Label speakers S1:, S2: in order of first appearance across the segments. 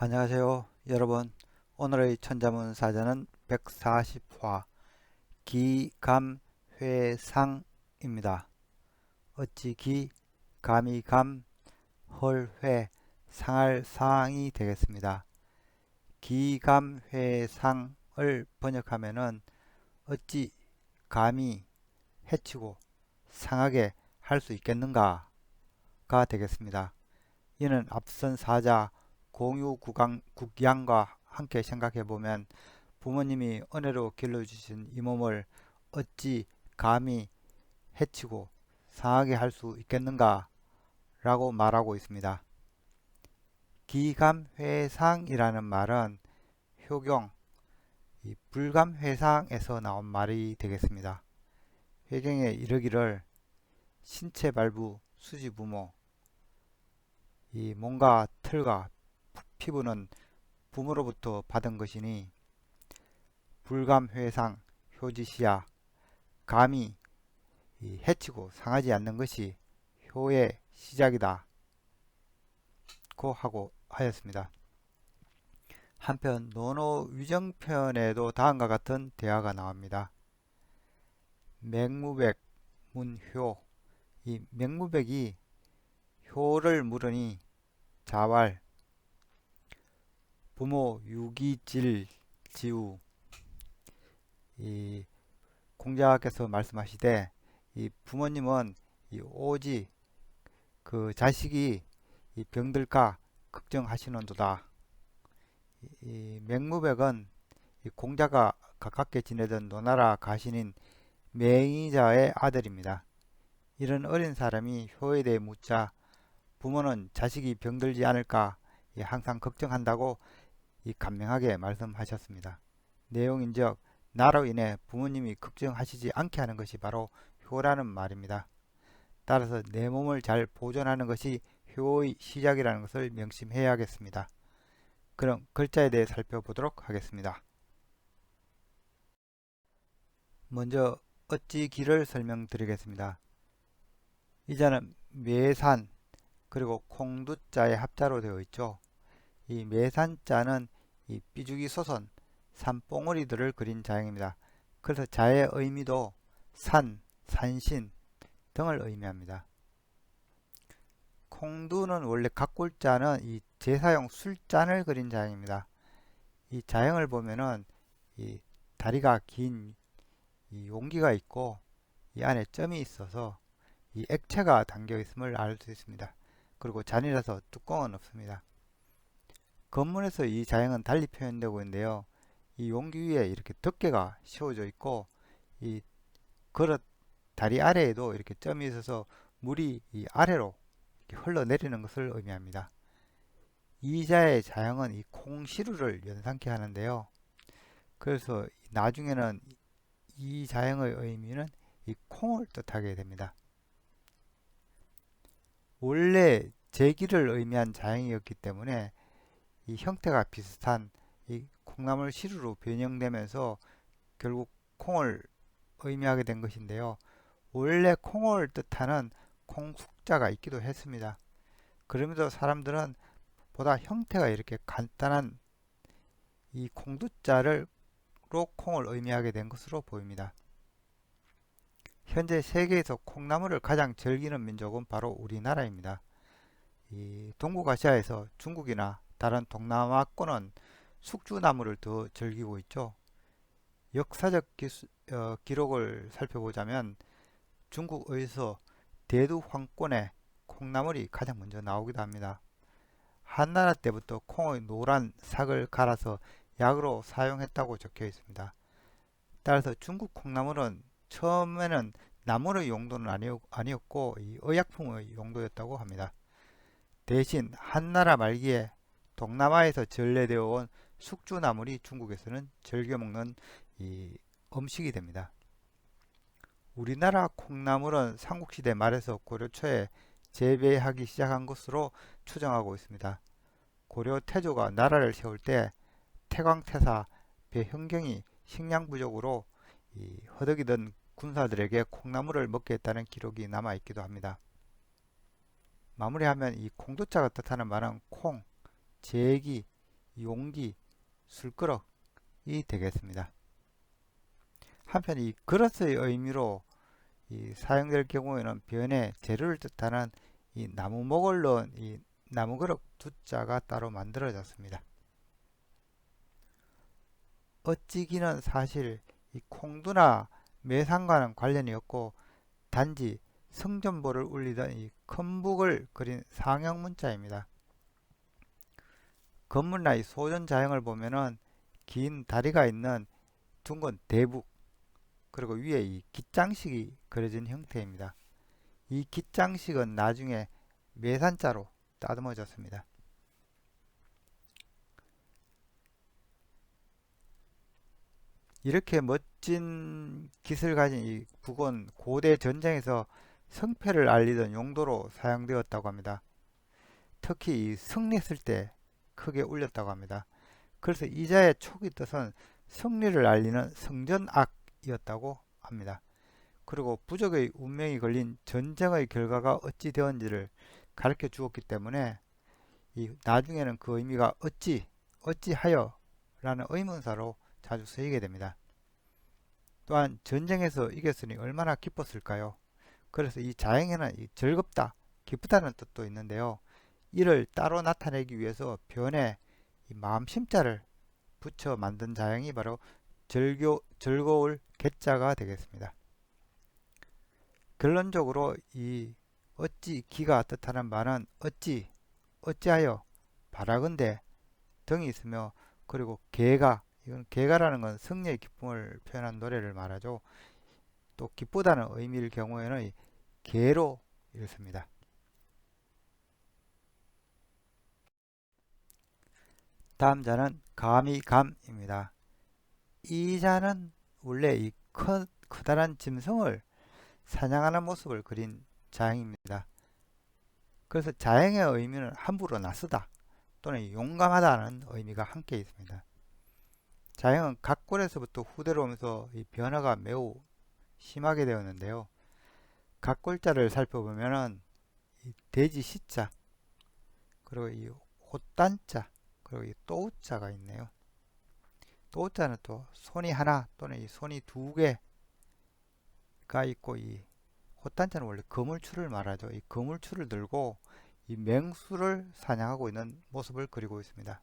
S1: 안녕하세요 여러분. 오늘의 천자문 사전은 140화 기감회상입니다. 어찌 기 감이 감 헐회 상할 상이 되겠습니다. 기감회상을 번역하면은 어찌 감히 해치고 상하게 할 수 있겠는가가 되겠습니다. 이는 앞선 사자 공유 구강, 국양과 함께 생각해 보면 부모님이 은혜로 길러주신 이 몸을 어찌 감히 해치고 상하게 할 수 있겠는가 라고 말하고 있습니다. 기감회상이라는 말은 효경, 이 불감회상에서 나온 말이 되겠습니다. 회경에 이르기를 신체 발부 수지부모 이 몸과 털과 피부는 부모로부터 받은 것이니 불감회상 효지시야 감히 해치고 상하지 않는 것이 효의 시작이다. 고 하고 하였습니다. 한편 논어위정편에도 다음과 같은 대화가 나옵니다. 맹무백 문효 이 맹무백이 효를 물으니 자왈 부모 유기질 지우 이 공자께서 말씀하시되 이 부모님은 이 오지 그 자식이 이 병들까 걱정하시는도다. 이 맹무백은 이 공자가 가깝게 지내던 노나라 가신인 맹의자의 아들입니다. 이런 어린 사람이 효에 대해 묻자 부모는 자식이 병들지 않을까 항상 걱정한다고 이 간명하게 말씀하셨습니다. 내용인즉 나로 인해 부모님이 걱정하시지 않게 하는 것이 바로 효라는 말입니다. 따라서 내 몸을 잘 보존하는 것이 효의 시작이라는 것을 명심해야겠습니다. 그럼 글자에 대해 살펴보도록 하겠습니다. 먼저 어찌 길을 설명드리겠습니다. 이자는 매산 그리고 콩두자의 합자로 되어 있죠. 이 매산자는 이 삐죽이 솟은 산봉우리들을 그린 자형입니다. 그래서 자의 의미도 산, 산신 등을 의미합니다. 콩두는 원래 각골자는 이 제사용 술잔을 그린 자형입니다. 이 자형을 보면은 이 다리가 긴 이 용기가 있고 이 안에 점이 있어서 이 액체가 담겨 있음을 알 수 있습니다. 그리고 잔이라서 뚜껑은 없습니다. 건문에서 이 자형은 달리 표현되고 있는데요. 이 용기 위에 이렇게 덮개가 씌워져 있고 이 그릇 다리 아래에도 이렇게 점이 있어서 물이 이 아래로 흘러내리는 것을 의미합니다. 이자의 자형은 이 콩시루를 연상케 하는데요. 그래서 나중에는 이 자형의 의미는 이 콩을 뜻하게 됩니다. 원래 제기를 의미한 자형이었기 때문에 이 형태가 비슷한 이 콩나물 시루로 변형되면서 결국 콩을 의미하게 된 것인데요. 원래 콩을 뜻하는 콩숙자가 있기도 했습니다. 그럼에도 사람들은 보다 형태가 이렇게 간단한 이 콩두자를 로 콩을 의미하게 된 것으로 보입니다. 현재 세계에서 콩나물을 가장 즐기는 민족은 바로 우리나라입니다. 이 동북아시아에서 중국이나 다른 동남아권은 숙주나무를 더 즐기고 있죠. 역사적 기수, 어, 기록을 살펴보자면 중국에서 대두 황권에 콩나물이 가장 먼저 나오기도 합니다. 한나라 때부터 콩의 노란 삭을 갈아서 약으로 사용했다고 적혀 있습니다. 따라서 중국 콩나물은 처음에는 나무의 용도는 아니었고 의약품의 용도였다고 합니다. 대신 한나라 말기에 동남아에서 전래되어 온 숙주나물이 중국에서는 즐겨 먹는 이 음식이 됩니다. 우리나라 콩나물은 삼국시대 말에서 고려 초에 재배하기 시작한 것으로 추정하고 있습니다. 고려 태조가 나라를 세울 때 태광태사 배현경이 식량 부족으로 허덕이던 군사들에게 콩나물을 먹게 했다는 기록이 남아 있기도 합니다. 마무리하면 이 콩두자가 뜻하는 말은 콩, 제기, 용기, 술그릇이 되겠습니다. 한편 이 그릇의 의미로 이 사용될 경우에는 변에 재료를 뜻하는 이 나무목을 넣은 이 나무그릇 두 자가 따로 만들어졌습니다. 어찌기는 사실 이 콩두나 매상과는 관련이 없고 단지 성전보를 울리던 이 큰북을 그린 상형 문자입니다. 건물나 이 소전 자형을 보면은 긴 다리가 있는 둥근 대북 그리고 위에 이 깃장식이 그려진 형태입니다. 이 깃장식은 나중에 매산자로 따듬어졌습니다. 이렇게 멋진 깃을 가진 이 북은 고대 전쟁에서 성패를 알리던 용도로 사용되었다고 합니다. 특히 이 승리했을 때 크게 울렸다고 합니다. 그래서 이자의 초기 뜻은 승리를 알리는 성전악이었다고 합니다. 그리고 부적의 운명이 걸린 전쟁의 결과가 어찌 되었는지를 가르쳐 주었기 때문에 이 나중에는 그 의미가 어찌, 어찌하여 라는 의문사로 자주 쓰이게 됩니다. 또한 전쟁에서 이겼으니 얼마나 기뻤을까요? 그래서 이 자행에는 이 즐겁다, 기쁘다는 뜻도 있는데요. 이를 따로 나타내기 위해서 변에 이 마음심자를 붙여 만든 자행이 바로 즐겨, 즐거울 개자가 되겠습니다. 결론적으로 이 어찌 기가 뜻하는 말은 어찌 어찌하여 바라건대 등이 있으며 그리고 개가 이건 개가라는 건 승리의 기쁨을 표현한 노래를 말하죠. 또 기쁘다는 의미일 경우에는 개로 읽습니다. 다음 자는 감이 감입니다. 이 자는 원래 이 크, 크다란 짐승을 사냥하는 모습을 그린 자행입니다. 그래서 자행의 의미는 함부로 나서다 또는 용감하다는 의미가 함께 있습니다. 자행은 각골에서부터 후대로 오면서 이 변화가 매우 심하게 되었는데요. 각골자를 살펴보면은 이 돼지 시자 그리고 이 호단자 그리고 이 또우자가 있네요. 또우자는 또 손이 하나 또는 이 손이 두 개가 있고 이 호단자는 원래 거물추를 말하죠. 이 거물추를 들고 이 맹수를 사냥하고 있는 모습을 그리고 있습니다.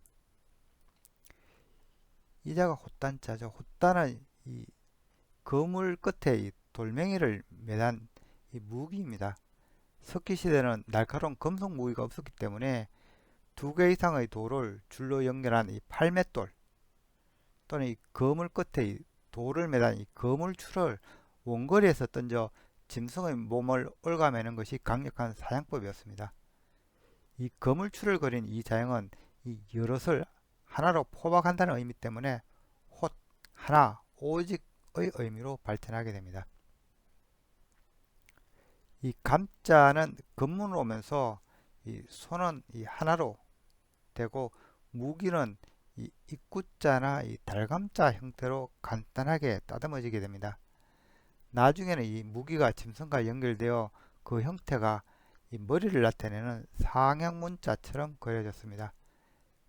S1: 이자가 호단자죠. 호단은 이 거물 끝에 이 돌멩이를 매단 이 무기입니다. 석기 시대는 날카로운 금속 무기가 없었기 때문에 두 개 이상의 돌을 줄로 연결한 이 팔맷돌 또는 이 거물 끝에 이 돌을 매단 이 거물추를 원거리에서 던져 짐승의 몸을 올가매는 것이 강력한 사냥법이었습니다. 이 거물추를 그린 이 자형은 이 여럿을 하나로 포박한다는 의미 때문에 홑, 하나, 오직의 의미로 발전하게 됩니다. 이 감자는 근문으로 오면서 이 손은 이 하나로 되고 무기는 이 입구자나 이 달감자 형태로 간단하게 따듬어지게 됩니다. 나중에는 이 무기가 짐승과 연결되어 그 형태가 이 머리를 나타내는 상형 문자처럼 그려졌습니다.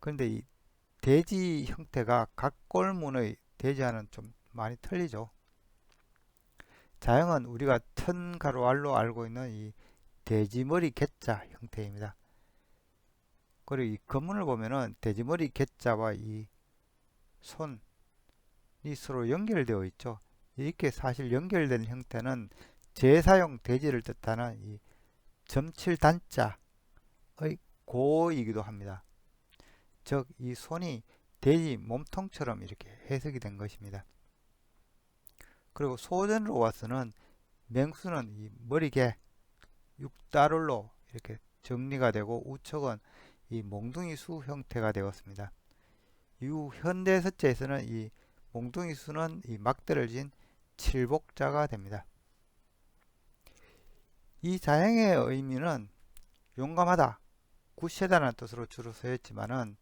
S1: 그런데 이 돼지 형태가 각골문의 돼지와는 좀 많이 틀리죠. 자형은 우리가 천가로알로 알고 있는 이 돼지머리 개자 형태입니다. 그리고 이 건문을 보면은 돼지머리 개자와 이 손이 서로 연결되어 있죠. 이렇게 사실 연결된 형태는 재사용 돼지를 뜻하는 이 점칠 단자의 고이기도 합니다. 즉, 이 손이 돼지 몸통처럼 이렇게 해석이 된 것입니다. 그리고 소전으로 와서는 맹수는 이 머리개 육다룰로 이렇게 정리가 되고 우측은 이 몽둥이 수 형태가 되었습니다. 이후 현대 서체에서는 이 몽둥이 수는 이 막대를 진 칠복자가 됩니다. 이 자행의 의미는 용감하다, 굳세다는 뜻으로 주로 쓰였지만은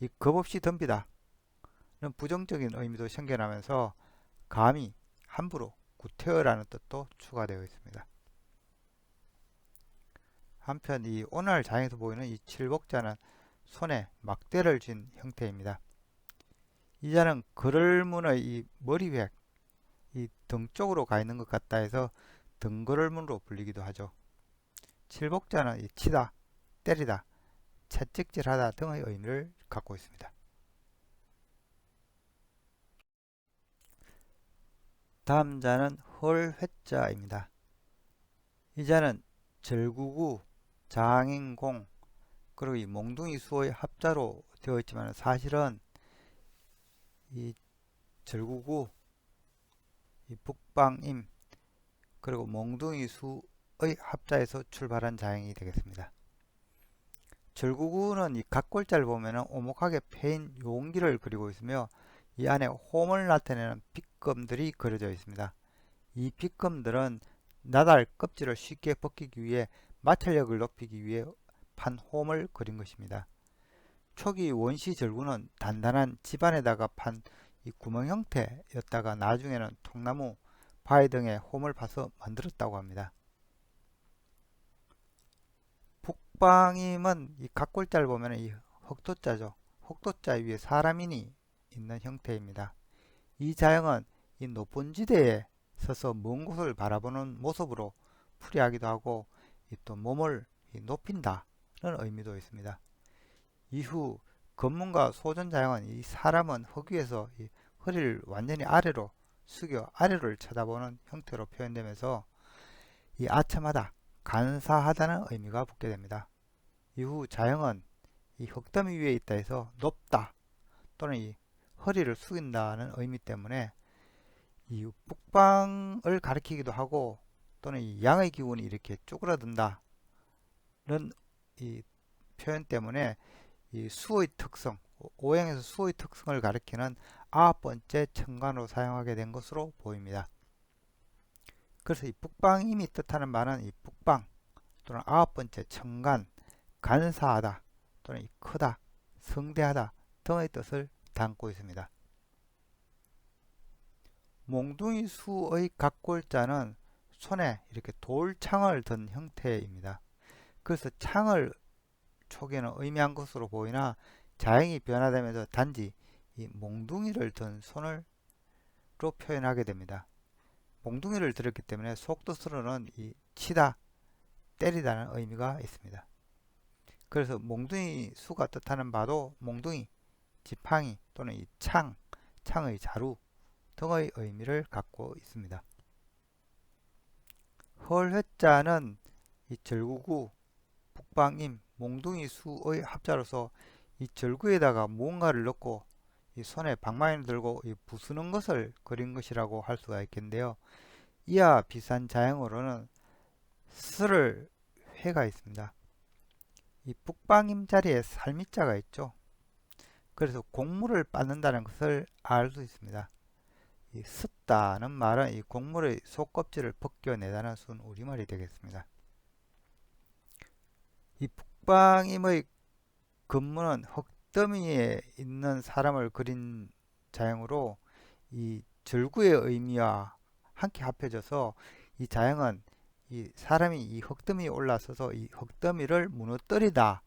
S1: 이 겁없이 덤비다 는 부정적인 의미도 생겨나면서 감히 함부로 구태어라는 뜻도 추가되어 있습니다. 한편 이 오늘 장에서 보이는 이 칠복자는 손에 막대를 쥔 형태입니다. 이 자는 거를문의 이 머리획, 이 등 쪽으로 가 있는 것 같다 해서 등거를문으로 불리기도 하죠. 칠복자는 이 치다, 때리다, 채찍질하다 등의 의미를 갖고 있습니다. 다음 자는 헐회자입니다. 이 자는 절구구, 장인공, 그리고 이 몽둥이 수의 합자로 되어 있지만 사실은 이 절구구, 이 북방임, 그리고 몽둥이 수의 합자에서 출발한 자형이 되겠습니다. 절구구는 이 각골자를 보면 오목하게 패인 용기를 그리고 있으며 이 안에 홈을 나타내는 빗금들이 그려져 있습니다. 이 빗금들은 나달 껍질을 쉽게 벗기기 위해 마찰력을 높이기 위해 판 홈을 그린 것입니다. 초기 원시 절구는 단단한 집안에다가 판 이 구멍 형태였다가 나중에는 통나무, 바위 등에 홈을 파서 만들었다고 합니다. 북방임은 이 각골자를 보면 이 흑도자죠. 흑도자 위에 사람인이 있는 형태입니다. 이 자형은 이 높은 지대에 서서 먼 곳을 바라보는 모습으로 풀이하기도 하고 또 몸을 높인다는 의미도 있습니다. 이후 검문과 소전자형은 이 사람은 흙 위에서 이 허리를 완전히 아래로 숙여 아래를 쳐다보는 형태로 표현되면서 이 아첨하다, 간사하다는 의미가 붙게 됩니다. 이후 자형은 이 흙더미 위에 있다 해서 높다 또는 이 허리를 숙인다는 의미 때문에 이 북방을 가리키기도 하고 또는 이 양의 기운이 이렇게 쪼그라든다는 이 표현 때문에 이 수의 특성, 오행에서 수의 특성을 가리키는 아홉 번째 천간으로 사용하게 된 것으로 보입니다. 그래서 이 북방임이 뜻하는 말은 이 북방 또는 아홉 번째 천간, 간사하다 또는 이 크다, 성대하다 등의 뜻을 담고 있습니다. 몽둥이 수의 각골자는 손에 이렇게 돌창을 든 형태입니다. 그래서 창을 초기에는 의미한 것으로 보이나 자행이 변화되면서 단지 이 몽둥이를 든 손을 로 표현하게 됩니다. 몽둥이를 들었기 때문에 속뜻으로는 이 치다, 때리다는 의미가 있습니다. 그래서 몽둥이 수가 뜻하는 바도 몽둥이, 지팡이 또는 이 창, 창의 자루 등의 의미를 갖고 있습니다. 헐회자는 이 절구구, 북방임, 몽둥이 수의 합자로서 이 절구에다가 무언가를 넣고 이 손에 방망이를 들고 이 부수는 것을 그린 것이라고 할 수가 있겠는데요. 이와 비슷한 자형으로는 스를 회가 있습니다. 이 북방임 자리에 살미자가 있죠. 그래서 곡물을 빻는다는 것을 알 수 있습니다. 이 습다는 말은 이 곡물의 속껍질을 벗겨내다는 순 우리말이 되겠습니다. 이 북방임의 근무는 흙더미에 있는 사람을 그린 자형으로 이 절구의 의미와 함께 합해져서 이 자형은 이 사람이 이 흙더미에 올라서서 이 흙더미를 무너뜨리다는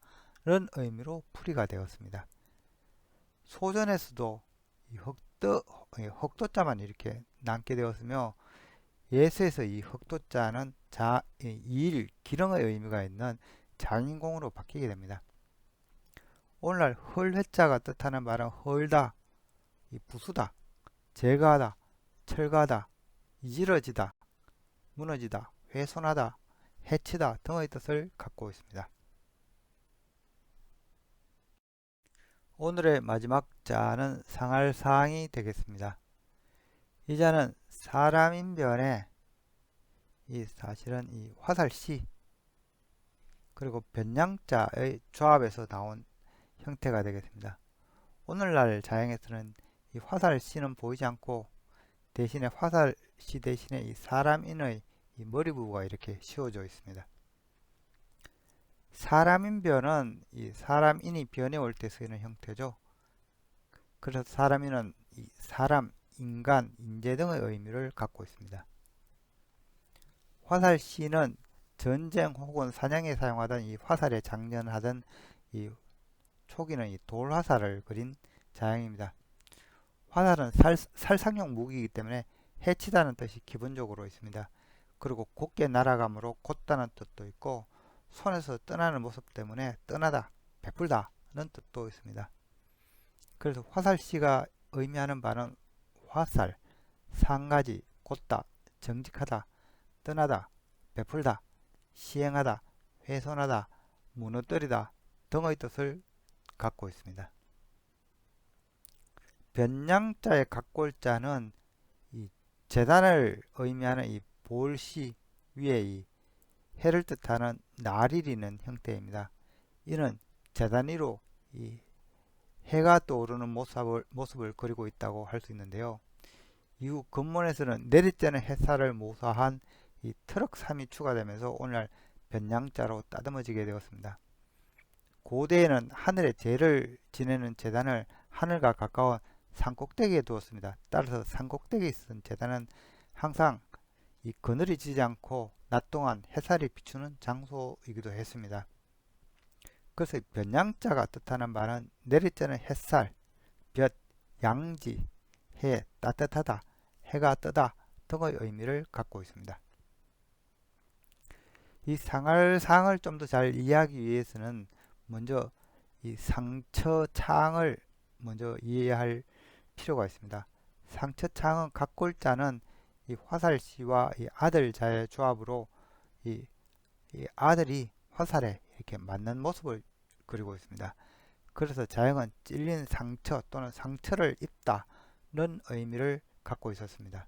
S1: 의미로 풀이가 되었습니다. 소전에서도 이 흙 더 흑도자만 이렇게 남게 되었으며 예수에서 이 흑도자는 자, 일, 기령의 의미가 있는 장인공으로 바뀌게 됩니다. 오늘날 헐회자가 뜻하는 말은 헐다, 부수다, 제거하다, 철거하다, 이지러지다, 무너지다, 훼손하다, 해치다 등의 뜻을 갖고 있습니다. 오늘의 마지막 자는 상할 사항이 되겠습니다. 이 자는 사람인 변에 이 사실은 이 화살시 그리고 변양자의 조합에서 나온 형태가 되겠습니다. 오늘날 자연에서는 이 화살씨는 보이지 않고 대신에 화살씨 대신에 이 사람인의 이 머리 부부가 이렇게 씌워져 있습니다. 사람인 변은 이 사람인이 변해 올 때 쓰이는 형태죠. 그래서 사람인은 사람, 인간, 인재 등의 의미를 갖고 있습니다. 화살 씨는 전쟁 혹은 사냥에 사용하던 이 화살에 장전하던 이 초기는 이 돌화살을 그린 자형입니다. 화살은 살, 살상용 무기이기 때문에 해치다는 뜻이 기본적으로 있습니다. 그리고 곧게 날아감으로 곧다는 뜻도 있고 손에서 떠나는 모습 때문에 떠나다, 베풀다는 뜻도 있습니다. 그래서 화살씨가 의미하는 바는 화살, 상가지, 곧다, 정직하다, 떠나다, 베풀다, 시행하다, 훼손하다, 무너뜨리다 등의 뜻을 갖고 있습니다. 변양자의 각골자는 이 재단을 의미하는 이 볼시 위에 이 해를 뜻하는 날이리는 형태입니다. 이는 재단 위로 이 해가 떠오르는 모습을, 모습을 그리고 있다고 할 수 있는데요. 이후 근문에서는 내리쬐는 햇살을 모사한 이 트럭 3이 추가되면서 오늘날 변양자로 따듬어지게 되었습니다. 고대에는 하늘의 죄를 지내는 재단을 하늘과 가까운 산꼭대기에 두었습니다. 따라서 산꼭대기에 있던 재단은 항상 이 그늘이 지지 않고 낮 동안 햇살이 비추는 장소이기도 했습니다. 그래서 변양자가 뜻하는 말은 내리쬐는 햇살, 볕, 양지, 해, 따뜻하다, 해가 뜨다 등의 의미를 갖고 있습니다. 이 상할상을 좀 더 잘 이해하기 위해서는 먼저 이 상처창을 먼저 이해할 필요가 있습니다. 상처창은 각 골자는 이 화살 씨와 이 아들자의 조합으로 이, 이 아들이 화살에 이렇게 맞는 모습을 그리고 있습니다. 그래서 자영은 찔린 상처 또는 상처를 입다는 의미를 갖고 있었습니다.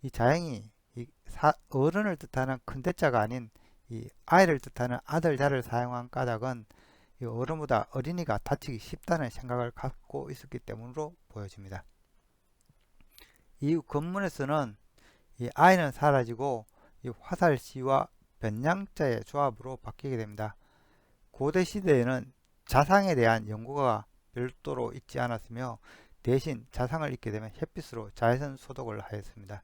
S1: 이 자영이 이 사, 어른을 뜻하는 큰 대자가 아닌 이 아이를 뜻하는 아들 자를 사용한 까닭은 이 어른보다 어린이가 다치기 쉽다는 생각을 갖고 있었기 때문으로 보여집니다. 이후 건문에서는 이 아이는 사라지고 이 화살씨와 변양자의 조합으로 바뀌게 됩니다. 고대 시대에는 자상에 대한 연구가 별도로 있지 않았으며 대신 자상을 잊게 되면 햇빛으로 자외선 소독을 하였습니다.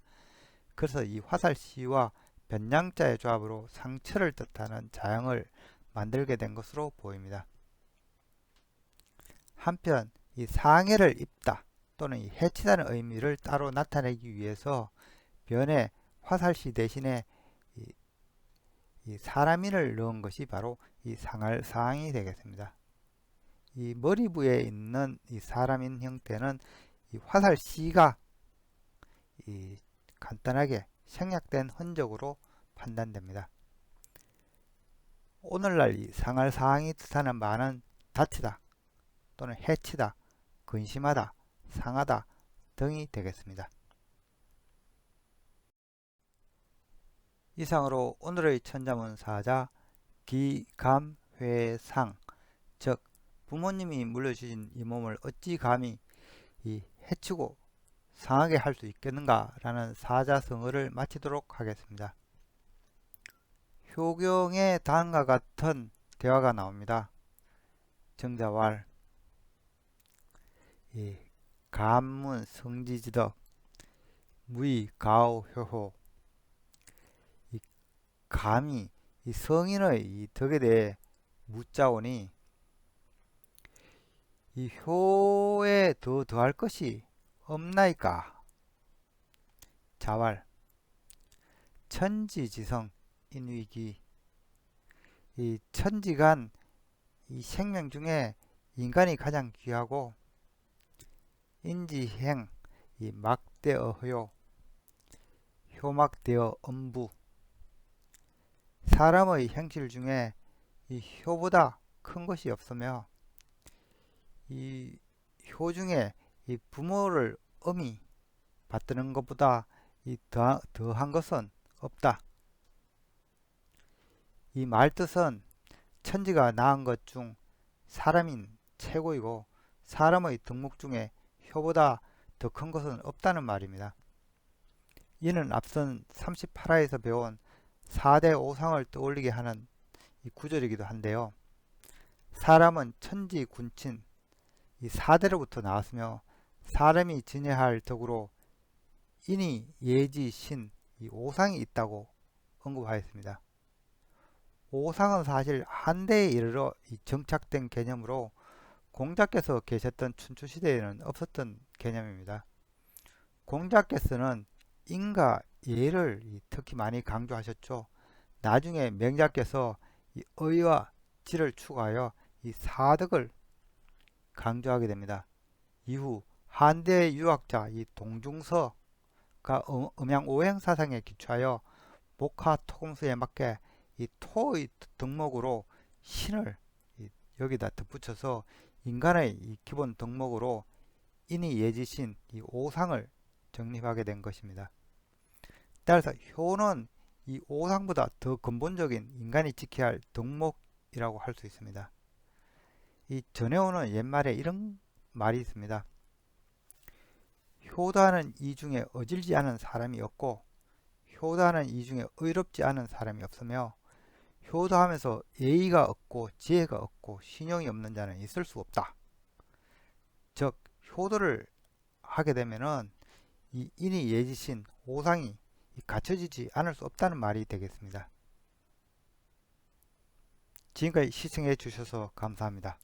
S1: 그래서 이 화살씨와 변양자의 조합으로 상처를 뜻하는 자형을 만들게 된 것으로 보입니다. 한편 이 상해를 입다 또는 이 해치다는 의미를 따로 나타내기 위해서 변에 화살씨 대신에 이, 이 사람인을 넣은 것이 바로 이 상할 사항이 되겠습니다. 이 머리 부에 있는 이 사람인 형태는 이 화살씨가 이 간단하게 생략된 흔적으로 판단됩니다. 오늘날 이 상할 사항이 뜻하는 말은 다치다 또는 해치다, 근심하다, 상하다 등이 되겠습니다. 이상으로 오늘의 천자문 사자 기감회상 즉 부모님이 물려주신 이 몸을 어찌 감히 이 해치고 상하게 할 수 있겠는가 라는 사자성어를 마치도록 하겠습니다. 효경의 다음과 같은 대화가 나옵니다. 정자왈 이 감문 성지지덕 무이 가오 효호. 이 감이 이 성인의 이 덕에 대해 묻자오니 이 효에 더 더할 것이 없나이까? 자왈 천지지성 인위기. 이 천지간 이 생명 중에 인간이 가장 귀하고 인지행 이 막대어 허요 효막되어 엄부 사람의 행실 중에 이 효보다 큰 것이 없으며 이 효 중에 이 부모를 엄히 받드는 것보다 이 더, 더한 것은 없다. 이 말뜻은 천지가 낳은 것 중 사람인 최고이고 사람의 덕목 중에 효보다 더 큰 것은 없다는 말입니다. 이는 앞선 38화에서 배운 4대 오상을 떠올리게 하는 이 구절이기도 한데요. 사람은 천지 군친 이 4대로부터 나왔으며 사람이 지내야 할 덕으로 인이 예지 신이 오상이 있다고 언급하였습니다. 오상은 사실 한대에 이르러 이 정착된 개념으로 공자께서 계셨던 춘추시대에는 없었던 개념입니다. 공자께서는 인과 예를 이 특히 많이 강조하셨죠. 나중에 명자께서 이 의와 지를 추구하여 이 사덕을 강조하게 됩니다. 이후 한대 유학자 이 동중서가 음- 음양 오행 사상에 기초하여 목화 토금수에 맞게 이 토의 덕목으로 신을 이 여기다 덧붙여서 인간의 이 기본 덕목으로 인이 예지신 이 오상을 정립하게 된 것입니다. 따라서 효는 이 오상보다 더 근본적인 인간이 지켜야 할 덕목이라고 할 수 있습니다. 이 전해오는 옛말에 이런 말이 있습니다. 효도하는 이 중에 어질지 않은 사람이 없고 효도하는 이 중에 의롭지 않은 사람이 없으며 효도하면서 예의가 없고 지혜가 없고 신용이 없는 자는 있을 수 없다. 즉 효도를 하게 되면은 이 인이 예지신 오상이 갖춰지지 않을 수 없다는 말이 되겠습니다. 지금까지 시청해 주셔서 감사합니다.